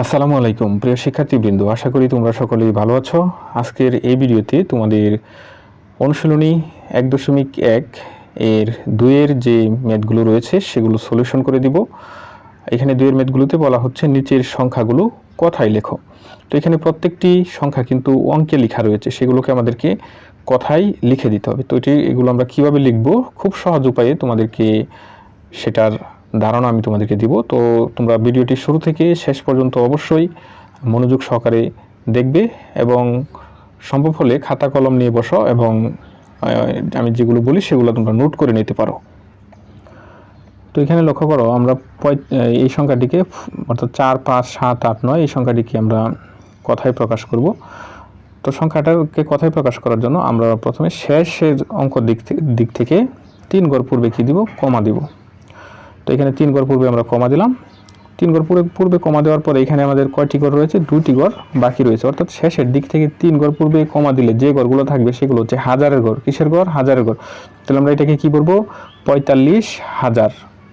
আসসালামু আলাইকুম, প্রিয় শিক্ষার্থীবৃন্দ। আশা করি তোমরা সকলেই ভালো আছো। আজকের এই ভিডিওতে তোমাদের অনুশীলনী এক দশমিক এক এর দুইয়ের যে ম্যাথগুলো রয়েছে, সেগুলো সলিউশন করে দিব। এখানে দুয়ের ম্যাথগুলোতে বলা হচ্ছে নিচের সংখ্যাগুলো কথায় লেখো। তো এখানে প্রত্যেকটি সংখ্যা কিন্তু অঙ্কে লেখা রয়েছে, সেগুলোকে আমাদেরকে কথায় লিখে দিতে হবে। তো এটি, এগুলো আমরা কীভাবে লিখব? খুব সহজ উপায়ে তোমাদেরকে সেটার ধারণা আমি তোমাদেরকে দিব। তো তোমরা ভিডিওটি শুরু থেকে শেষ পর্যন্ত অবশ্যই মনোযোগ সহকারে দেখবে এবং সম্ভব হলে খাতা কলম নিয়ে বসো এবং আমি যেগুলো বলি সেগুলো তোমরা নোট করে নিতে পারো। তো এখানে লক্ষ্য করো, আমরা এই সংখ্যাটিকে অর্থাৎ চার, পাঁচ, সাত, আট, নয়, এই সংখ্যাটিকে আমরা কথায় প্রকাশ করব। তো সংখ্যাটাকে কথায় প্রকাশ করার জন্য আমরা প্রথমে শেষের অঙ্ক দিক দিক থেকে তিন গড় পূর্বে কী দিব? কমা দিব। তো এখানে তিন গড় পূর্বে আমরা কমা দিলাম। তিন গড় পূর্বে পূর্বে কমা দেওয়ার পরে এখানে আমাদের কয়টি গড় রয়েছে? দুটি গড় বাকি রয়েছে। অর্থাৎ শেষের দিক থেকে তিন গড় পূর্বে কমা দিলে যে গড়গুলো থাকবে সেগুলো হচ্ছে হাজারের গড় কিসের গড় হাজারের গড় তাহলে আমরা এটাকে কি বলব? পঁয়তাল্লিশ হাজার।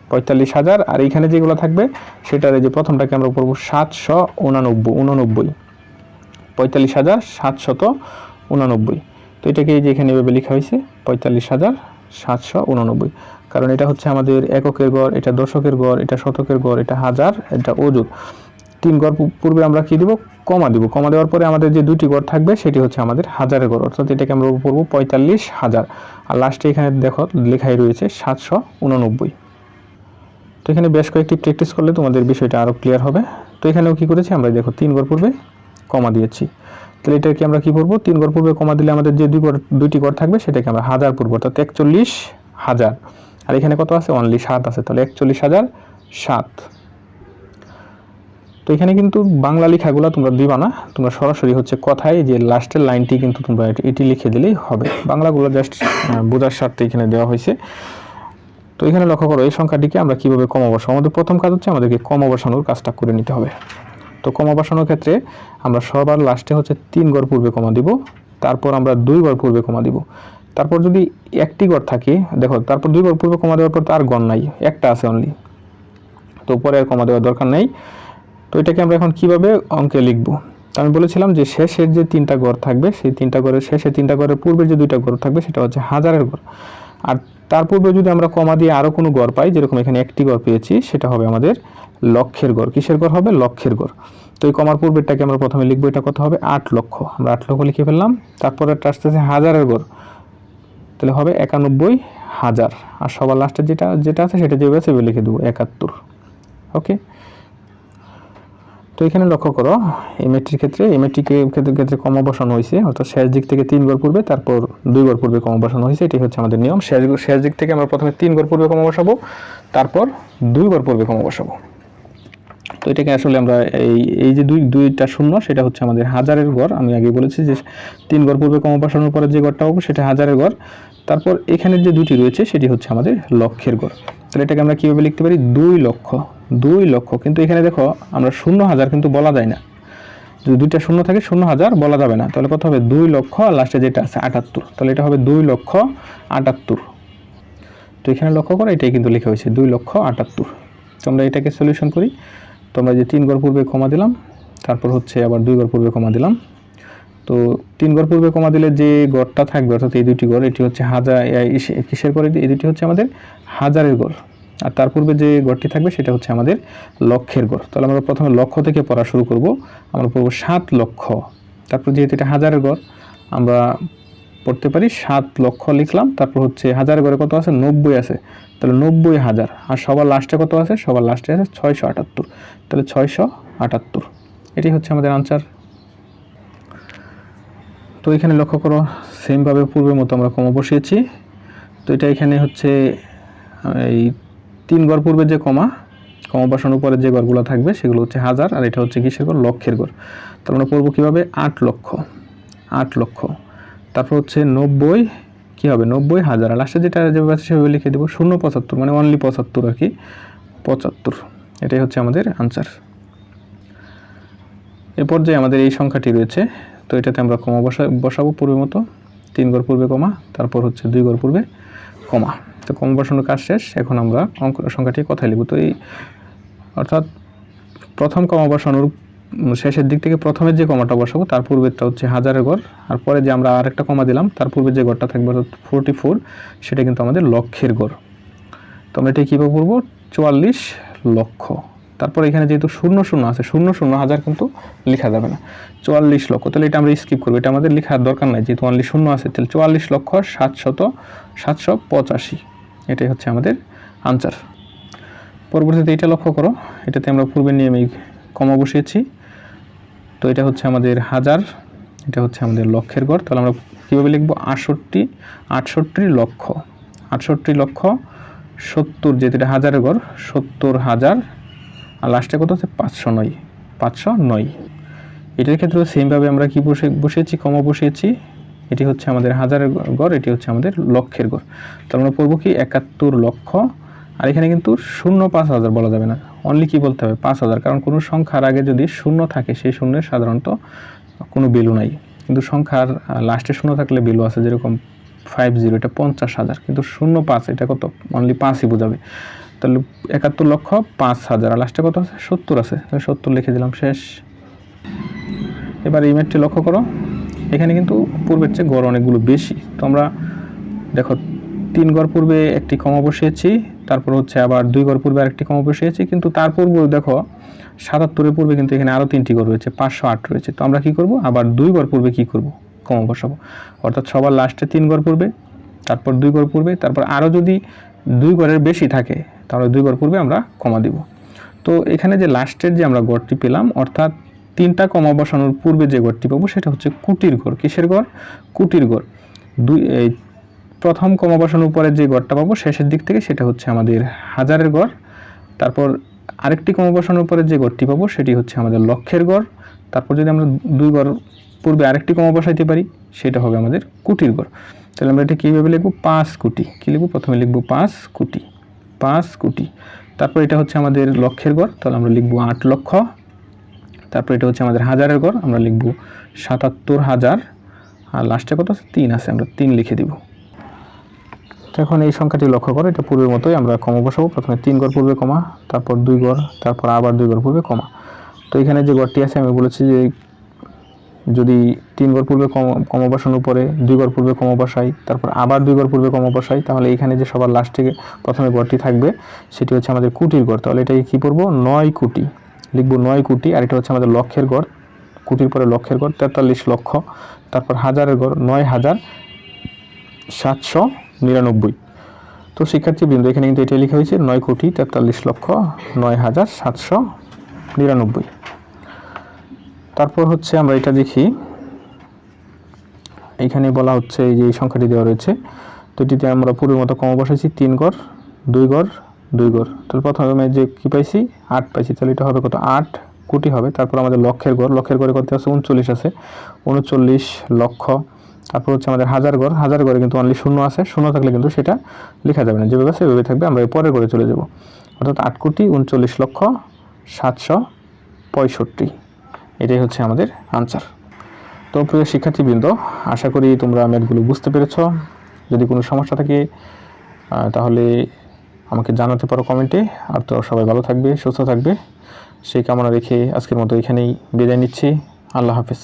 পঁয়তাল্লিশ হাজার। আর এইখানে যেগুলো থাকবে, সেটার এই যে প্রথমটাকে আমরা পড়ব সাতশো উনানব্বই উননব্বই। পঁয়তাল্লিশ হাজার সাতশত উনানব্বই। তো এটাকে এই যে এখানে এভাবে লেখা হয়েছে, পঁয়তাল্লিশ হাজার সাতশো উনানব্বই। কারণ এটা হচ্ছে আমাদের এককের গড়, এটা দশকের গড়, এটা শতকের গড়, এটা হাজার, এটা অজুর। তিন গড় পূর্বে আমরা কি দিব? কমা দিব। কমা দেওয়ার পরে আমাদের যে দুটি গড় থাকবে, সেটি হচ্ছে আমাদের হাজারের গড়। অর্থাৎ এটাকে আমরা পড়ব পঁয়তাল্লিশ হাজার। আর লাস্টে এখানে দেখো, লেখাই রয়েছে সাতশো উননব্বই। তো এখানে বেশ কয়েকটি প্র্যাকটিস করলে তোমাদের বিষয়টা আরও ক্লিয়ার হবে। তো এখানেও কি করেছি? আমরা দেখো, তিন গড় পূর্বে কমা দিয়েছি। তাহলে এটাকে আমরা কি করব তিন গড় পূর্বে কমা দিলে আমাদের যে দুই গড় দুইটি গড় থাকবে, সেটাকে আমরা হাজার পূর্ব অর্থাৎ একচল্লিশ হাজার। আর এখানে কত আছে? অনলি সাত আছে। তাহলে একচল্লিশ হাজার সাত। তো এখানে কিন্তু বাংলা লেখাগুলো তোমরা দিবা না। তোমরা সরাসরি হচ্ছে কথায় যে লাস্টের লাইনটি কিন্তু তোমরা এটি- লিখে দিলেই হবে। বাংলাগুলো জাস্ট বোঝার স্বার্থে এখানে দেওয়া হয়েছে। তো এখানে লক্ষ্য করো, এই সংখ্যাটিকে আমরা কীভাবে কম বসাবো আমাদের প্রথম কাজ হচ্ছে আমাদেরকে কম বসানোর কাজটা করে নিতে হবে। তো কমা বসানোর ক্ষেত্রে আমরা সবার লাস্টে হচ্ছে তিন গড় পূর্বে কমা দিব। তারপর আমরা দুই গড় পূর্বে কমা দিব। তারপর যদি একটি গড় থাকে, দেখো, তারপর দুই গড় পূর্বে কমা দেওয়ার পর তো আর গড় নাই, একটা আছে অনলি তো উপরে আর কমা দেওয়ার দরকার নেই। তো এটাকে আমরা এখন কীভাবে অঙ্কে লিখব? তো আমি বলেছিলাম যে শেষের যে তিনটা গড় থাকবে, সেই তিনটা গড়ের শেষে তিনটা গড়ের পূর্বের যে দুইটা গড় থাকবে, সেটা হচ্ছে হাজারের গড়। আর তার পূর্বে যদি আমরা কমা দিয়ে আরও কোনো গড় পাই, যেরকম এখানে একটি গড় পেয়েছি, সেটা হবে আমাদের লক্ষের গড়। কিসের গড় হবে? লক্ষের গড়। তো এই কমার পূর্বেরটাকে আমরা প্রথমে লিখব, এটা কত হবে? আট লক্ষ। আমরা আট লক্ষ লিখে ফেললাম। তারপরে আসতেছে হাজারের গড়। তাহলে হবে একানব্বই হাজার। আর সবার লাস্টে যেটা যেটা আছে সেটা যেভাবে সেভাবে লিখে দেবো, একাত্তর। ওকে তো এখানে লক্ষ্য করো এমএটির ক্ষেত্রে এমএটিকে ক্ষেত্রে ক্ষেত্রে কমা বসানো হয়েছে, অর্থাৎ শেষ দিক থেকে তিন গড় পূর্বে, তারপর দুই গড় পূর্বে কমা বসানো হয়েছে এটি হচ্ছে আমাদের নিয়ম। শেষ শেষ দিক থেকে আমরা প্রথমে তিন গড় পূর্বে কমা বসাবো, তারপর দুই গড় পূর্বে কমা বসাবো। এটাকে আসলে আমরা এই এই যে দুই, দুইটা শূন্য, সেটা হচ্ছে আমাদের হাজারের গড়। আমি আগে বলেছি যে তিন গড় পূর্বে কমা বসানোর পরে যে গড়টা হবে সেটা হাজারের গড়। তারপর এখানে যে দুটি রয়েছে, সেটি হচ্ছে আমাদের লক্ষের গড়। তাহলে এটাকে আমরা কীভাবে লিখতে পারি? দুই লক্ষ দুই লক্ষ। কিন্তু এখানে দেখো, আমরা শূন্য হাজার কিন্তু বলা যায় না। যদি দুইটা শূন্য থাকে, শূন্য হাজার বলা যাবে না। তাহলে কত হবে? দুই লক্ষ, আর লাস্টে যেটা আছে, আটাত্তর। তাহলে এটা হবে দুই লক্ষ, আটাত্তর। তো এখানে লক্ষ্য করো, এটাই কিন্তু লেখা হয়েছে, দুই লক্ষ, আটাত্তর। তো আমরা এটাকে সলিউশন করি। তো আমরা যে তিন গড় পূর্বে কমা দিলাম, তারপর হচ্ছে আবার দুই গড় পূর্বে কমা দিলাম। তো তিন গড় পূর্বে কমা দিলে যে গড়টা থাকবে, অর্থাৎ এই দুটি গড়, এটি হচ্ছে হাজার কিসের গড় এই দুটি হচ্ছে আমাদের হাজারের গড়। আর তার পূর্বে যে গড়টি থাকবে, সেটা হচ্ছে আমাদের লক্ষের গড়। তাহলে আমরা প্রথমে লক্ষ থেকে পড়া শুরু করব। আমরা পড়ব সাত লক্ষ। তারপর যেহেতু এটা হাজারের গড়, আমরা পড়তে পারি সাত লক্ষ লিখলাম। তারপর হচ্ছে হাজারের গড়ে কত আছে? নব্বই আছে। তাহলে নব্বই হাজার। আর সবার লাস্টে কত আছে? সবার লাস্টে আছে ছয়শো আটাত্তর। তাহলে ছয়শো আটাত্তর। এটি হচ্ছে আমাদের আনসার তো এখানে লক্ষ্য করো সেমভাবে পূর্বের মতো আমরা কমা বসিয়েছি। তো এটা এখানে হচ্ছে, এই তিন গড় পূর্বে যে কমা কমা বসানোর পরে যে গড়গুলো থাকবে, সেগুলো হচ্ছে হাজার, আর এটা হচ্ছে কিসের গড়? লক্ষের গড়। তাহলে আমরা পড়ব কীভাবে? আট লক্ষ। আট লক্ষ। তারপর হচ্ছে নব্বই কী হবে? নব্বই হাজার। আর লাস্টে যেটা যেভাবে আছে সেভাবে লিখে দেবো। শূন্য পঁচাত্তর মানে অনলি পঁচাত্তর আর কি। পঁচাত্তর। এটাই হচ্ছে আমাদের আনসার এ পর্যায়ে আমাদের এই সংখ্যাটি রয়েছে। তো এটাতে আমরা কমা বসা, বসাবো পূর্বের মতো। তিন গড় পূর্বে কমা, তারপর হচ্ছে দুই গড় পূর্বে কমা। তো কমা বসানোর কাজ শেষ। এখন আমরা অঙ্ক, সংখ্যাটি কথায় লিখব? তো এই অর্থাৎ প্রথম কমা বসানোর শেষের দিক থেকে প্রথমের যে কমাটা বসাবো, তার পূর্বেরটা হচ্ছে হাজারের ঘর আর পরে যে আমরা আরেকটা কমা দিলাম, তার পূর্বে যে ঘরটা থাকবে অর্থাৎ ফোরটি ফোর সেটা কিন্তু আমাদের লক্ষের ঘর তো আমরা এটা কীভাবে করব চুয়াল্লিশ লক্ষ। তারপর এখানে যেহেতু শূন্য শূন্য আছে, শূন্য শূন্য হাজার কিন্তু লেখা যাবে না। চুয়াল্লিশ লক্ষ, তাহলে এটা আমরা স্কিপ করব। এটা আমাদের লেখার দরকার নাই, যেহেতু অনলি শূন্য আছে, তাহলে চুয়াল্লিশ লক্ষ সাতশত, সাতশো পঁচাশি। এটাই হচ্ছে আমাদের আনসার পরবর্তীতে এটা লক্ষ্য করো। এটাতে আমরা পূর্বের নিয়মেই কমা বসিয়েছি। তো এটা হচ্ছে আমাদের হাজার, এটা হচ্ছে আমাদের লক্ষের গড়। তাহলে আমরা কীভাবে লিখব? আটষট্টি আটষট্টি লক্ষ। আটষট্টি লক্ষ, সত্তর যেহেতু এটা হাজারের গড়, সত্তর হাজার, আর লাস্টে কত হচ্ছে পাঁচশো নয় পাঁচশো নয়। এটার ক্ষেত্রেও সেমভাবে আমরা কি বসে, বসিয়েছি কমা বসিয়েছি? এটি হচ্ছে আমাদের হাজারের গড়, এটি হচ্ছে আমাদের লক্ষের গড়। তো আমরা পড়ব কি? একাত্তর লক্ষ। আর এখানে কিন্তু শূন্য পাঁচ হাজার বলা যাবে না। অনলি কি বলতে হবে? পাঁচ হাজার। কারণ কোনো সংখ্যার আগে যদি শূন্য থাকে, সেই শূন্যের সাধারণত কোনো বেলু নাই। কিন্তু সংখ্যার লাস্টে শূন্য থাকলে বেলু আছে যেরকম ফাইভ জিরো এটা পঞ্চাশ হাজার। কিন্তু শূন্য পাঁচ, এটা কত? অনলি পাঁচই বোঝাবে। তাহলে একাত্তর লক্ষ পাঁচ হাজার। আর লাস্টে কত আছে? সত্তর আছে। তাহলে সত্তর লিখে দিলাম, শেষ। এবার এই ম্যাটটি লক্ষ্য করো। এখানে কিন্তু পূর্বের চেয়ে গড় অনেকগুলো বেশি। তো আমরা, দেখো, তিন গড় পূর্বে একটি কমা বসিয়েছি তারপর হচ্ছে আবার দুই গড় পূর্বে আরেকটি কমা বসিয়েছি কিন্তু তার পূর্বে দেখো সাতাত্তরের পূর্বে কিন্তু এখানে আরও তিনটি গড় রয়েছে, পাঁচশো আট রয়েছে। তো আমরা কি করব? আবার দুই গড় পূর্বে কি করব? কমা বসাবো। অর্থাৎ সবার লাস্টে তিন গড় পূর্বে, তারপর দুই গড় পূর্বে, তারপর আরও যদি দুই গড়ের বেশি থাকে, তাহলে দুই গড় পূর্বে আমরা কমা দিব। তো এখানে যে লাস্টের যে আমরা গড়টি পেলাম, অর্থাৎ তিনটা কমা বসানোর পূর্বে যে গড়টি পাবো, সেটা হচ্ছে কুটির গড়। কিসের গড়? কুটির গড়। দুই প্রথম কমা বসানোর পরে যে গড়টা পাবো, শেষের দিক থেকে সেটা হচ্ছে আমাদের হাজারের গড়। তারপর আরেকটি কমা বসানোর পরে যে গড়টি পাবো, সেটি হচ্ছে আমাদের লক্ষের গড়। তারপর যদি আমরা দুই গড় পূর্বে আরেকটি কমা বসাইতে পারি, সেটা হবে আমাদের কুটির গড়। তাহলে আমরা এটা কীভাবে লিখব? পাঁচ কোটি। কী লিখব? প্রথমে লিখব পাঁচ কোটি। পাঁচ কোটি। তারপর এটা হচ্ছে আমাদের লক্ষের গড়। তাহলে আমরা লিখব আট লক্ষ। তারপর এটা হচ্ছে আমাদের হাজারের গড়। আমরা লিখব সাতাত্তর হাজার। আর লাস্টে কত আছে? তিন আছে। আমরা তিন লিখে দিব। এখন এই সংখ্যাটি লক্ষ্য করো, এটা পূর্বের মতোই আমরা কমা বসাবো। প্রথমে তিন গড় পূর্বে কমা, তারপর দুই গড়, তারপর আবার দুই গড় পূর্বে কমা। তো এখানে যে গড়টি আছে, আমি বলেছি যে যদি তিন গড় পূর্বে কম- বসানোর পরে দুই গড় পূর্বে কমা বসাই, তারপর আবার দুই গড় পূর্বে কমা বসাই, তাহলে এখানে যে সবার লাস্টে প্রথমে গড়টি থাকবে, সেটি হচ্ছে আমাদের কুটির গড়। তাহলে এটাকে কী পড়ব? নয় কোটি। লিখব নয় কোটি, আর এটা হচ্ছে আমাদের লক্ষের গড়। কোটির পরে লক্ষের গড়, তেতাল্লিশ লক্ষ, তারপর হাজারের গড়, নয় হাজার সাতশো নিরানব্বই। তো শিক্ষার্থীবৃন্দ এখানে কিন্তু এটা লেখা হয়েছে, নয় কোটি তেতাল্লিশ লক্ষ নয় হাজার সাতশো নিরানব্বই। তারপর হচ্ছে আমরা এটা দেখি এইখানে বলা হচ্ছে এই যে এই সংখ্যাটি দেওয়া রয়েছে, তো এটিতে আমরা পূর্বের মতো কম বসাইছি, তিন গড়, দুই গড় দুই গড়। তাহলে প্রথমে যে কী পাইছি? আট পাইছি, তাহলে এটা হবে কত? আট কোটি হবে। তারপর আমাদের লক্ষের গড়, লক্ষের গড়ে কত আছে? উনচল্লিশ আছে। উনচল্লিশ লক্ষ তারপর হচ্ছে আমাদের হাজার গড় হাজার গড়ে কিন্তু অনলি শূন্য আছে, শূন্য থাকলে কিন্তু সেটা লেখা যাবে না। যেভাবে সেভাবে থাকবে, আমরা পরের গড়ে চলে যাব। অর্থাৎ আট কোটি উনচল্লিশ লক্ষ সাতশো পঁয়ষট্টি। এটাই হচ্ছে আমাদের আনসার তো প্রিয় শিক্ষার্থীবৃন্দ, আশা করি তোমরা ম্যাথগুলো বুঝতে পেরেছ। যদি কোনো সমস্যা থাকে তাহলে আমাকে জানাতে পারো কমেন্টে আর তো সবাই ভালো থাকবে, সুস্থ থাকবে। সেই কামনা রেখে আজকের মতো এখানেই বিদায় নিচ্ছি। আল্লাহ হাফেজ।